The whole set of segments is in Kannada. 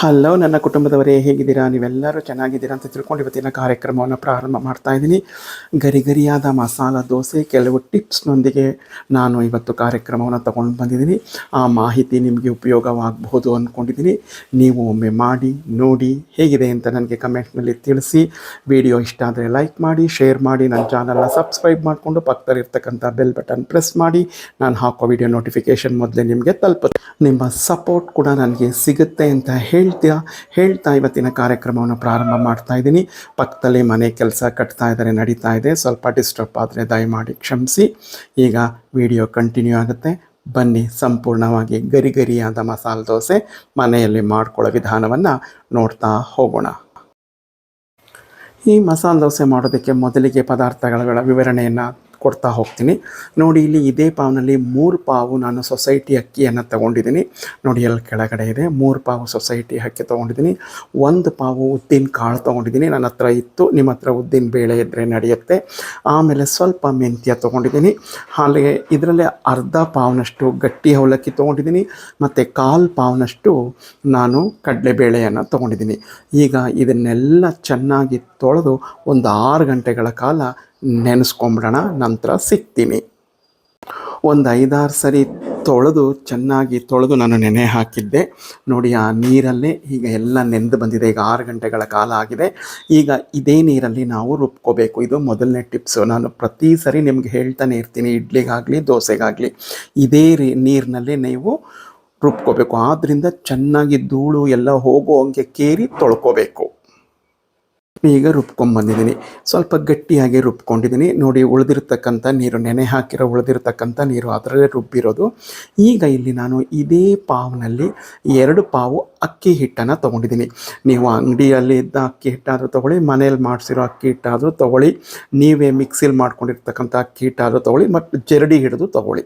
ಹಲೋ ನನ್ನ ಕುಟುಂಬದವರೇ, ಹೇಗಿದ್ದೀರಾ? ನೀವೆಲ್ಲರೂ ಚೆನ್ನಾಗಿದ್ದೀರಾ ಅಂತ ತಿಳ್ಕೊಂಡು ಇವತ್ತಿನ ಕಾರ್ಯಕ್ರಮವನ್ನು ಪ್ರಾರಂಭ ಮಾಡ್ತಾ ಇದ್ದೀನಿ. ಗರಿ ಗರಿಯಾದ ಮಸಾಲ ದೋಸೆ, ಕೆಲವು ಟಿಪ್ಸ್ನೊಂದಿಗೆ ನಾನು ಇವತ್ತು ಕಾರ್ಯಕ್ರಮವನ್ನು ತಗೊಂಡು ಬಂದಿದ್ದೀನಿ. ಆ ಮಾಹಿತಿ ನಿಮಗೆ ಉಪಯೋಗವಾಗಬಹುದು ಅಂದ್ಕೊಂಡಿದ್ದೀನಿ. ನೀವು ಒಮ್ಮೆ ಮಾಡಿ, ನೋಡಿ, ಹೇಗಿದೆ ಅಂತ ನನಗೆ ಕಮೆಂಟ್ನಲ್ಲಿ ತಿಳಿಸಿ. ವಿಡಿಯೋ ಇಷ್ಟ ಆದರೆ ಲೈಕ್ ಮಾಡಿ, ಶೇರ್ ಮಾಡಿ, ನನ್ನ ಚಾನಲ್ನ ಸಬ್ಸ್ಕ್ರೈಬ್ ಮಾಡಿಕೊಂಡು ಪಕ್ಕದಲ್ಲಿರ್ತಕ್ಕಂಥ ಬೆಲ್ ಬಟನ್ ಪ್ರೆಸ್ ಮಾಡಿ. ನಾನು ಹಾಕೋ ವಿಡಿಯೋ ನೋಟಿಫಿಕೇಷನ್ ಮೊದಲೇ ನಿಮಗೆ ತಲುಪುತ್ತೆ. ನಿಮ್ಮ ಸಪೋರ್ಟ್ ಕೂಡ ನನಗೆ ಸಿಗುತ್ತೆ ಅಂತ ಹೇಳ್ತೀಯ ಹೇಳ್ತಾ ಇವತ್ತಿನ ಕಾರ್ಯಕ್ರಮವನ್ನು ಪ್ರಾರಂಭ ಮಾಡ್ತಾ ಇದ್ದೀನಿ. ಪಕ್ಕದಲ್ಲಿ ಮನೆ ಕೆಲಸ ಕಟ್ತಾ ಇದ್ದಾರೆ, ನಡೀತಾ ಇದೆ. ಸ್ವಲ್ಪ ಡಿಸ್ಟರ್ಬ್ ಆದರೆ ದಯಮಾಡಿ ಕ್ಷಮಿಸಿ. ಈಗ ವಿಡಿಯೋ ಕಂಟಿನ್ಯೂ ಆಗುತ್ತೆ. ಬನ್ನಿ, ಸಂಪೂರ್ಣವಾಗಿ ಗರಿ ಗರಿಯಾದ ಮಸಾಲೆ ದೋಸೆ ಮನೆಯಲ್ಲಿ ಮಾಡ್ಕೊಳ್ಳೋ ವಿಧಾನವನ್ನು ನೋಡ್ತಾ ಹೋಗೋಣ. ಈ ಮಸಾಲೆ ದೋಸೆ ಮಾಡೋದಕ್ಕೆ ಮೊದಲಿಗೆ ಪದಾರ್ಥಗಳ ವಿವರಣೆಯನ್ನು ಕೊಡ್ತಾ ಹೋಗ್ತೀನಿ. ನೋಡಿ, ಇಲ್ಲಿ ಇದೇ ಪಾವ್ನಲ್ಲಿ ಮೂರು ಪಾವು ನಾನು ಸೊಸೈಟಿ ಅಕ್ಕಿಯನ್ನು ತಗೊಂಡಿದ್ದೀನಿ. ನೋಡಿ, ಅಲ್ಲಿ ಕೆಳಗಡೆ ಇದೆ. ಮೂರು ಪಾವು ಸೊಸೈಟಿ ಅಕ್ಕಿ ತೊಗೊಂಡಿದ್ದೀನಿ. ಒಂದು ಪಾವು ಉದ್ದಿನ ಕಾಳು ತೊಗೊಂಡಿದ್ದೀನಿ. ನನ್ನ ಹತ್ರ ಇತ್ತು. ನಿಮ್ಮ ಹತ್ರ ಉದ್ದಿನ ಬೇಳೆ ಇದ್ದರೆ ನಡೆಯುತ್ತೆ. ಆಮೇಲೆ ಸ್ವಲ್ಪ ಮೆಂತ್ಯ ತೊಗೊಂಡಿದ್ದೀನಿ. ಹಾಗೆ ಇದರಲ್ಲೇ ಅರ್ಧ ಪಾವ್ನಷ್ಟು ಗಟ್ಟಿ ಅವಲಕ್ಕಿ ತೊಗೊಂಡಿದ್ದೀನಿ. ಮತ್ತು ಕಾಲು ಪಾವ್ನಷ್ಟು ನಾನು ಕಡಲೆಬೇಳೆಯನ್ನು ತೊಗೊಂಡಿದ್ದೀನಿ. ಈಗ ಇದನ್ನೆಲ್ಲ ಚೆನ್ನಾಗಿ ತೊಳೆದು ಒಂದು ಆರು ಗಂಟೆಗಳ ಕಾಲ ನೆನೆಸ್ಕೊಂಬಿಡೋಣ ನಂತರ ಸಿಗ್ತೀನಿ. ಒಂದು ಐದಾರು ಸರಿ ತೊಳೆದು, ಚೆನ್ನಾಗಿ ತೊಳೆದು ನಾನು ನೆನೆ ಹಾಕಿದ್ದೆ. ನೋಡಿ, ಆ ನೀರಲ್ಲೇ ಈಗ ಎಲ್ಲ ನೆಂದು ಬಂದಿದೆ. ಈಗ ಆರು ಗಂಟೆಗಳ ಕಾಲ ಆಗಿದೆ. ಈಗ ಇದೇ ನೀರಲ್ಲಿ ನಾವು ರುಬ್ಕೋಬೇಕು. ಇದು ಮೊದಲನೇ ಟಿಪ್ಸು. ನಾನು ಪ್ರತಿ ಸರಿ ನಿಮ್ಗೆ ಹೇಳ್ತಾನೆ ಇರ್ತೀನಿ. ಇಡ್ಲಿಗಾಗಲಿ, ದೋಸೆಗಾಗಲಿ, ಇದೇ ರೀ ನೀರಿನಲ್ಲಿ ನೀವು ರುಬ್ಕೋಬೇಕು. ಆದ್ದರಿಂದ ಚೆನ್ನಾಗಿ ಧೂಳು ಎಲ್ಲ ಹೋಗೋ ಹಂಗೆ ಕೇರಿ ತೊಳ್ಕೊಬೇಕು. ಈಗ ರುಬ್ಕೊಂಬಂದಿದ್ದೀನಿ ಸ್ವಲ್ಪ ಗಟ್ಟಿಯಾಗಿ ರುಬ್ಕೊಂಡಿದ್ದೀನಿ. ನೋಡಿ, ಉಳಿದಿರ್ತಕ್ಕಂಥ ನೀರು, ನೆನೆ ಹಾಕಿರೋ ಉಳಿದಿರ್ತಕ್ಕಂಥ ನೀರು ಅದರಲ್ಲೇ ರುಬ್ಬಿರೋದು. ಈಗ ಇಲ್ಲಿ ನಾನು ಇದೇ ಪಾವ್ನಲ್ಲಿ ಎರಡು ಪಾವು ಅಕ್ಕಿ ಹಿಟ್ಟನ್ನು ತೊಗೊಂಡಿದ್ದೀನಿ. ನೀವು ಅಂಗಡಿಯಲ್ಲಿ ಇದ್ದ ಅಕ್ಕಿ ಹಿಟ್ಟಾದರೂ ತೊಗೊಳ್ಳಿ ಮನೆಯಲ್ಲಿ ಮಾಡಿಸಿರೋ ಅಕ್ಕಿ ಹಿಟ್ಟಾದರೂ ತೊಗೊಳ್ಳಿ, ನೀವೇ ಮಿಕ್ಸಿಲಿ ಮಾಡ್ಕೊಂಡಿರ್ತಕ್ಕಂಥ ಅಕ್ಕಿ ಹಿಟ್ಟಾದರೂ ತೊಗೊಳ್ಳಿ, ಮತ್ತು ಜರಡಿ ಹಿಡಿದು ತೊಗೊಳ್ಳಿ.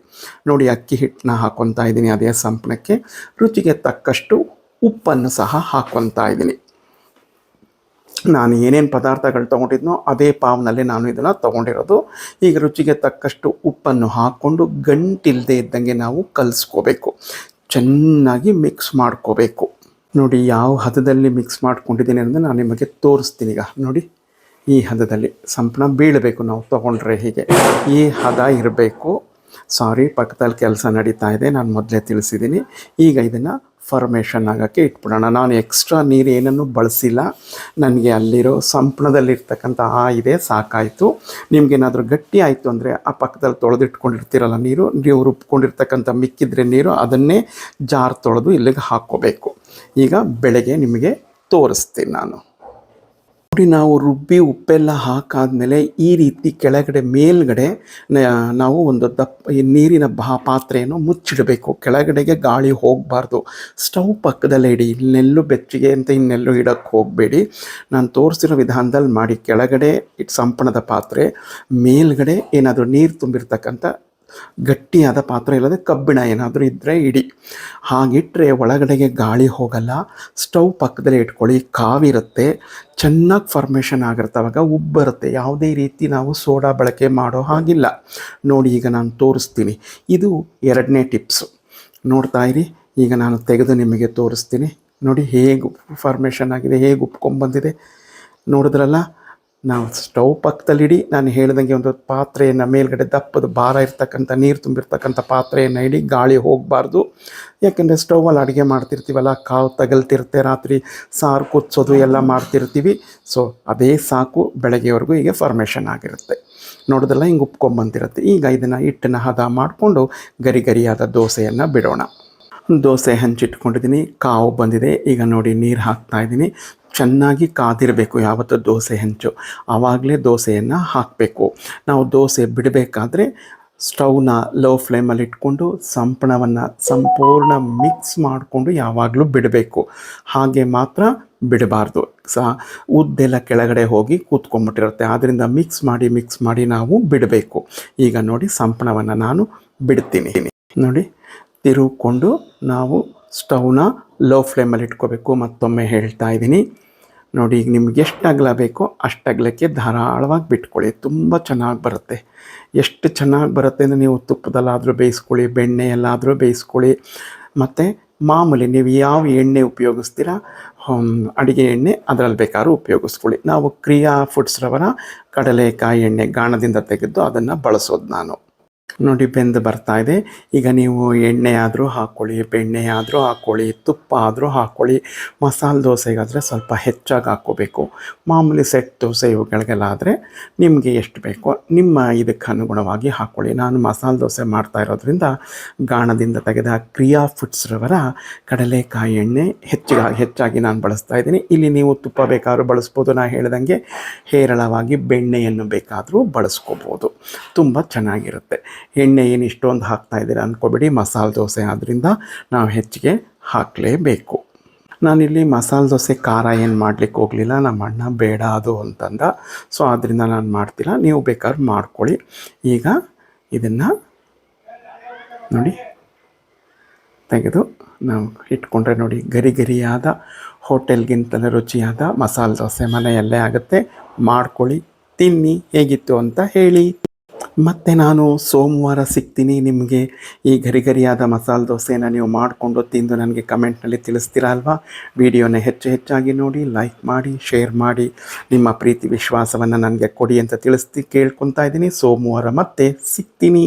ನೋಡಿ, ಅಕ್ಕಿ ಹಿಟ್ಟನ್ನ ಹಾಕ್ಕೊತಾ ಇದ್ದೀನಿ ಅದೇ ಸಂಪಣಕ್ಕೆ ರುಚಿಗೆ ತಕ್ಕಷ್ಟು ಉಪ್ಪನ್ನು ಸಹ ಹಾಕ್ಕೊತಾ ಇದ್ದೀನಿ. ನಾನು ಏನೇನು ಪದಾರ್ಥಗಳು ತೊಗೊಂಡಿದ್ನೋ ಅದೇ ಪಾವ್ನಲ್ಲಿ ನಾನು ಇದನ್ನು ತೊಗೊಂಡಿರೋದು. ಈಗ ರುಚಿಗೆ ತಕ್ಕಷ್ಟು ಉಪ್ಪನ್ನು ಹಾಕ್ಕೊಂಡು ಗಂಟಿಲ್ಲದೆ ಇದ್ದಂಗೆ ನಾವು ಕಲಿಸ್ಕೋಬೇಕು. ಚೆನ್ನಾಗಿ ಮಿಕ್ಸ್ ಮಾಡ್ಕೋಬೇಕು. ನೋಡಿ ಯಾವ ಹದದಲ್ಲಿ ಮಿಕ್ಸ್ ಮಾಡ್ಕೊಂಡಿದ್ದೀನಿ ಅಂದರೆ ನಾನು ನಿಮಗೆ ತೋರಿಸ್ತೀನಿ ಈಗ. ನೋಡಿ, ಈ ಹದದಲ್ಲಿ ಸಂಪಣ ಬೀಳಬೇಕು ನಾವು ತೊಗೊಂಡ್ರೆ ಹೀಗೆ. ಈ ಹದ ಇರಬೇಕು. ಸಾರಿ ಪಕ್ಕದಲ್ಲಿ ಕೆಲಸ ನಡೀತಾ ಇದೆ. ನಾನು ಮೊದಲೇ ತಿಳಿಸಿದ್ದೀನಿ ಈಗ ಇದನ್ನು ಫಾರ್ಮೇಷನ್ ಆಗೋಕ್ಕೆ ಇಟ್ಬಿಡೋಣ. ನಾನು ಎಕ್ಸ್ಟ್ರಾ ನೀರು ಏನನ್ನು ಬಳಸಿಲ್ಲ. ನನಗೆ ಅಲ್ಲಿರೋ ಸಂಪ್ಣದಲ್ಲಿರ್ತಕ್ಕಂಥ ಆ ಇದೆ, ಸಾಕಾಯಿತು. ನಿಮಗೇನಾದರೂ ಗಟ್ಟಿ ಆಯಿತು ಅಂದರೆ ಆ ಪಕ್ಕದಲ್ಲಿ ತೊಳೆದಿಟ್ಕೊಂಡಿರ್ತೀರಲ್ಲ ನೀರು, ನೀವು ರುಬ್ಕೊಂಡಿರ್ತಕ್ಕಂಥ ಮಿಕ್ಕಿದ್ರೆ ನೀರು ಅದನ್ನೇ ಜಾರ್ ತೊಳೆದು ಇಲ್ಲಿಗೆ ಹಾಕ್ಕೋಬೇಕು. ಈಗ ಬೆಳಗ್ಗೆ ನಿಮಗೆ ತೋರಿಸ್ತೀನಿ ನಾನು. ನೋಡಿ ನಾವು ರುಬ್ಬಿ ಉಪ್ಪೆಲ್ಲ ಹಾಕಾದಮೇಲೆ ಈ ರೀತಿ ಕೆಳಗಡೆ, ಮೇಲ್ಗಡೆ ನಾವು ಒಂದು ದಪ್ಪ ನೀರಿನ ಬಾ, ಪಾತ್ರೆಯನ್ನು ಮುಚ್ಚಿಡಬೇಕು. ಕೆಳಗಡೆಗೆ ಗಾಳಿ ಹೋಗಬಾರ್ದು. ಸ್ಟವ್ ಪಕ್ಕದಲ್ಲೇ ಇಡಿ. ಇನ್ನೆಲ್ಲೂ ಬೆಚ್ಚಗೆ ಅಂತ ಇನ್ನೆಲ್ಲು ಇಡೋಕ್ಕೆ ಹೋಗಬೇಡಿ. ನಾನು ತೋರಿಸಿರೋ ವಿಧಾನದಲ್ಲಿ ಮಾಡಿ. ಕೆಳಗಡೆ ಸಂಪಣದ ಪಾತ್ರೆ, ಮೇಲ್ಗಡೆ ಏನಾದರೂ ನೀರು ತುಂಬಿರ್ತಕ್ಕಂಥ ಗಟ್ಟಿಯಾದ ಪಾತ್ರೆ ಇಲ್ಲದೆ ಕಬ್ಬಿಣ ಏನಾದರೂ ಇದ್ದರೆ ಇಡಿ. ಹಾಗಿಟ್ಟರೆ ಒಳಗಡೆಗೆ ಗಾಳಿ ಹೋಗಲ್ಲ. ಸ್ಟವ್ ಪಕ್ಕದಲ್ಲೇ ಇಟ್ಕೊಳ್ಳಿ. ಕಾವಿರುತ್ತೆ. ಚೆನ್ನಾಗಿ ಫಾರ್ಮೇಷನ್ ಆಗಿರುತ್ತೆ ಅವಾಗ ಉಬ್ಬರುತ್ತೆ ಯಾವುದೇ ರೀತಿ ನಾವು ಸೋಡಾ ಬಳಕೆ ಮಾಡೋ ಹಾಗಿಲ್ಲ. ನೋಡಿ, ಈಗ ನಾನು ತೋರಿಸ್ತೀನಿ. ಇದು ಎರಡನೇ ಟಿಪ್ಸು. ನೋಡ್ತಾ ಇರಿ. ಈಗ ನಾನು ತೆಗೆದು ನಿಮಗೆ ತೋರಿಸ್ತೀನಿ. ನೋಡಿ, ಹೇಗೆ ಫಾರ್ಮೇಷನ್ ಆಗಿದೆ, ಹೇಗೆ ಉಪ್ಕೊಂಬಂದಿದೆ ನೋಡಿದ್ರಲ್ಲ? ನಾವು ಸ್ಟವ್ ಪಕ್ಕದಲ್ಲಿಡಿ, ನಾನು ಹೇಳ್ದಂಗೆ ಒಂದು ಪಾತ್ರೆಯನ್ನು ಮೇಲ್ಗಡೆ ದಪ್ಪದ ಭಾರ ಇರ್ತಕ್ಕಂಥ, ನೀರು ತುಂಬಿರ್ತಕ್ಕಂಥ ಪಾತ್ರೆಯನ್ನು ಇಡಿ, ಗಾಳಿ ಹೋಗಬಾರ್ದು. ಯಾಕೆಂದರೆ ಸ್ಟೌವಲ್ಲಿ ಅಡುಗೆ ಮಾಡ್ತಿರ್ತೀವಲ್ಲ ಕಾವು ತಗಲ್ತಿರುತ್ತೆ, ರಾತ್ರಿ ಸಾರು ಕುದಿಸೋದು ಎಲ್ಲ ಮಾಡ್ತಿರ್ತೀವಿ. ಸೊ ಅದೇ ಸಾಕು, ಬೆಳಗ್ಗೆವರೆಗೂ ಹೀಗೆ ಫಾರ್ಮೇಷನ್ ಆಗಿರುತ್ತೆ. ನೋಡೋದೆಲ್ಲ ಹಿಂಗೆ ಉಪ್ಕೊಂಬಂದಿರುತ್ತೆ ಈಗ ಇದನ್ನು ಹಿಟ್ಟನ್ನು ಹದ ಮಾಡಿಕೊಂಡು ಗರಿ ಗರಿಯಾದ ದೋಸೆಯನ್ನು ಬಿಡೋಣ. ದೋಸೆ ಹಂಚಿಟ್ಕೊಂಡಿದ್ದೀನಿ ಕಾವು ಬಂದಿದೆ. ಈಗ ನೋಡಿ ನೀರು ಹಾಕ್ತಾ ಇದ್ದೀನಿ ಚೆನ್ನಾಗಿ ಕಾದಿರಬೇಕು, ಯಾವತ್ತು ದೋಸೆ ಹೆಂಚು. ಆವಾಗಲೇ ದೋಸೆಯನ್ನು ಹಾಕಬೇಕು. ನಾವು ದೋಸೆ ಬಿಡಬೇಕಾದ್ರೆ ಸ್ಟವ್ನ ಲೋ ಫ್ಲೇಮಲ್ಲಿ ಇಟ್ಕೊಂಡು ಸಂಪಣವನ್ನು ಸಂಪೂರ್ಣ ಮಿಕ್ಸ್ ಮಾಡಿಕೊಂಡು ಯಾವಾಗಲೂ ಬಿಡಬೇಕು. ಹಾಗೆ ಮಾತ್ರ ಬಿಡಬಾರ್ದು. ಸಹ ಉದ್ದೆಲ್ಲ ಕೆಳಗಡೆ ಹೋಗಿ ಕೂತ್ಕೊಂಡ್ಬಿಟ್ಟಿರುತ್ತೆ ಆದ್ದರಿಂದ ಮಿಕ್ಸ್ ಮಾಡಿ ಮಿಕ್ಸ್ ಮಾಡಿ ನಾವು ಬಿಡಬೇಕು. ಈಗ ನೋಡಿ ಸಂಪಣವನ್ನು ನಾನು ಬಿಡ್ತೀನಿ. ನೋಡಿ ತಿರುಕೊಂಡು ನಾವು ಸ್ಟವ್ನ ಲೋ ಫ್ಲೇಮಲ್ಲಿ ಇಟ್ಕೋಬೇಕು. ಮತ್ತೊಮ್ಮೆ ಹೇಳ್ತಾ ಇದ್ದೀನಿ. ನೋಡಿ, ಈಗ ನಿಮ್ಗೆ ಎಷ್ಟು ಅಗಲ ಬೇಕೋ ಅಷ್ಟು ಅಗಲಕ್ಕೆ ಧಾರಾಳವಾಗಿ ಬಿಟ್ಕೊಳ್ಳಿ. ತುಂಬ ಚೆನ್ನಾಗಿ ಬರುತ್ತೆ. ಎಷ್ಟು ಚೆನ್ನಾಗಿ ಬರುತ್ತೆ ಅಂದರೆ ನೀವು ತುಪ್ಪದಲ್ಲಾದರೂ ಬೇಯಿಸ್ಕೊಳ್ಳಿ, ಬೆಣ್ಣೆಯಲ್ಲಾದರೂ ಬೇಯಿಸ್ಕೊಳ್ಳಿ. ಮತ್ತು ಮಾಮೂಲಿ ನೀವು ಯಾವ ಎಣ್ಣೆ ಉಪಯೋಗಿಸ್ತೀರಾ ಅಡುಗೆ ಎಣ್ಣೆ ಅದರಲ್ಲಿ ಬೇಕಾದ್ರೂ ಉಪಯೋಗಿಸ್ಕೊಳ್ಳಿ. ನಾವು ಕ್ರಿಯಾ ಫುಡ್ಸ್ ರವರ ಕಡಲೆಕಾಯಿ ಎಣ್ಣೆ ಗಾಣದಿಂದ ತೆಗೆದು ಅದನ್ನು ಬಳಸೋದು ನಾನು. ನೋಡಿ ಬೆಂದು ಬರ್ತಾ ಇದೆ. ಈಗ ನೀವು ಎಣ್ಣೆ ಆದರೂ ಹಾಕ್ಕೊಳ್ಳಿ ಬೆಣ್ಣೆ ಆದರೂ ಹಾಕ್ಕೊಳ್ಳಿ ತುಪ್ಪ ಆದರೂ ಹಾಕ್ಕೊಳ್ಳಿ ಮಸಾಲೆ ದೋಸೆಗಾದರೆ ಸ್ವಲ್ಪ ಹೆಚ್ಚಾಗಿ ಹಾಕ್ಕೋಬೇಕು. ಮಾಮೂಲಿ ಸೆಟ್ ದೋಸೆ ಇವುಗಳಿಗೆಲ್ಲ ಆದರೆ ನಿಮಗೆ ಎಷ್ಟು ಬೇಕೋ ನಿಮ್ಮ ಇದಕ್ಕೆ ಅನುಗುಣವಾಗಿ ಹಾಕ್ಕೊಳ್ಳಿ ನಾನು ಮಸಾಲೆ ದೋಸೆ ಮಾಡ್ತಾ ಇರೋದ್ರಿಂದ ಗಾಣದಿಂದ ತೆಗೆದ ಕ್ರಿಯಾ ಫುಡ್ಸ್ ರವರ ಕಡಲೆಕಾಯಿ ಎಣ್ಣೆ ಹೆಚ್ಚಿಗೆ, ಹೆಚ್ಚಾಗಿ ನಾನು ಬಳಸ್ತಾ ಇದ್ದೀನಿ. ಇಲ್ಲಿ ನೀವು ತುಪ್ಪ ಬೇಕಾದರೂ ಬಳಸ್ಬೋದು. ನಾನು ಹೇಳ್ದಂಗೆ ಹೇರಳವಾಗಿ ಬೆಣ್ಣೆಯನ್ನು ಬೇಕಾದರೂ ಬಳಸ್ಕೋಬೋದು. ತುಂಬ ಚೆನ್ನಾಗಿರುತ್ತೆ. ಎಣ್ಣೆ ಏನು ಇಷ್ಟೊಂದು ಹಾಕ್ತಾ ಇದ್ದೀರಾ ಅಂದ್ಕೋಬೇಡಿ ಮಸಾಲೆ ದೋಸೆ ಆದ್ದರಿಂದ ನಾವು ಹೆಚ್ಚಿಗೆ ಹಾಕಲೇಬೇಕು. ನಾನಿಲ್ಲಿ ಮಸಾಲೆ ದೋಸೆ ಖಾರ ಏನು ಮಾಡಲಿಕ್ಕೆ ಹೋಗಲಿಲ್ಲ, ನಮ್ಮ ಅಣ್ಣ ಬೇಡ ಅದು ಅಂತಂದ. ಸೊ ಆದ್ದರಿಂದ ನಾನು ಮಾಡ್ತಿಲ್ಲ, ನೀವು ಬೇಕಾದ್ರೆ ಮಾಡ್ಕೊಳ್ಳಿ. ಈಗ ಇದನ್ನು ನೋಡಿ. ತೆಗೆದು ನಾವು ಇಟ್ಕೊಂಡ್ರೆ ನೋಡಿ, ಗರಿ ಗರಿಯಾದ ಹೋಟೆಲ್ಗಿಂತಲೇ ರುಚಿಯಾದ ಮಸಾಲೆ ದೋಸೆ ಮನೆಯಲ್ಲೇ ಆಗುತ್ತೆ. ಮಾಡ್ಕೊಳ್ಳಿ, ತಿನ್ನಿ, ಹೇಗಿತ್ತು ಅಂತ ಹೇಳಿ. ಮತ್ತು ನಾನು ಸೋಮವಾರ ಸಿಗ್ತೀನಿ ನಿಮಗೆ ಈ ಗರಿಗರಿಯಾದ ಮಸಾಲೆ ದೋಸೆನ ನೀವು ಮಾಡಿಕೊಂಡು ತಿಂದು ನನಗೆ ಕಮೆಂಟ್ನಲ್ಲಿ ತಿಳಿಸ್ತೀರಾ ಅಲ್ವಾ? ವಿಡಿಯೋನ ಹೆಚ್ಚು ಹೆಚ್ಚಾಗಿ ನೋಡಿ ಲೈಕ್ ಮಾಡಿ ಶೇರ್ ಮಾಡಿ, ನಿಮ್ಮ ಪ್ರೀತಿ ವಿಶ್ವಾಸವನ್ನು ನನಗೆ ಕೊಡಿ ಅಂತ ತಿಳಿಸ್ತಿ ಕೇಳ್ಕೊತಾ ಇದ್ದೀನಿ. ಸೋಮವಾರ ಮತ್ತೆ ಸಿಗ್ತೀನಿ.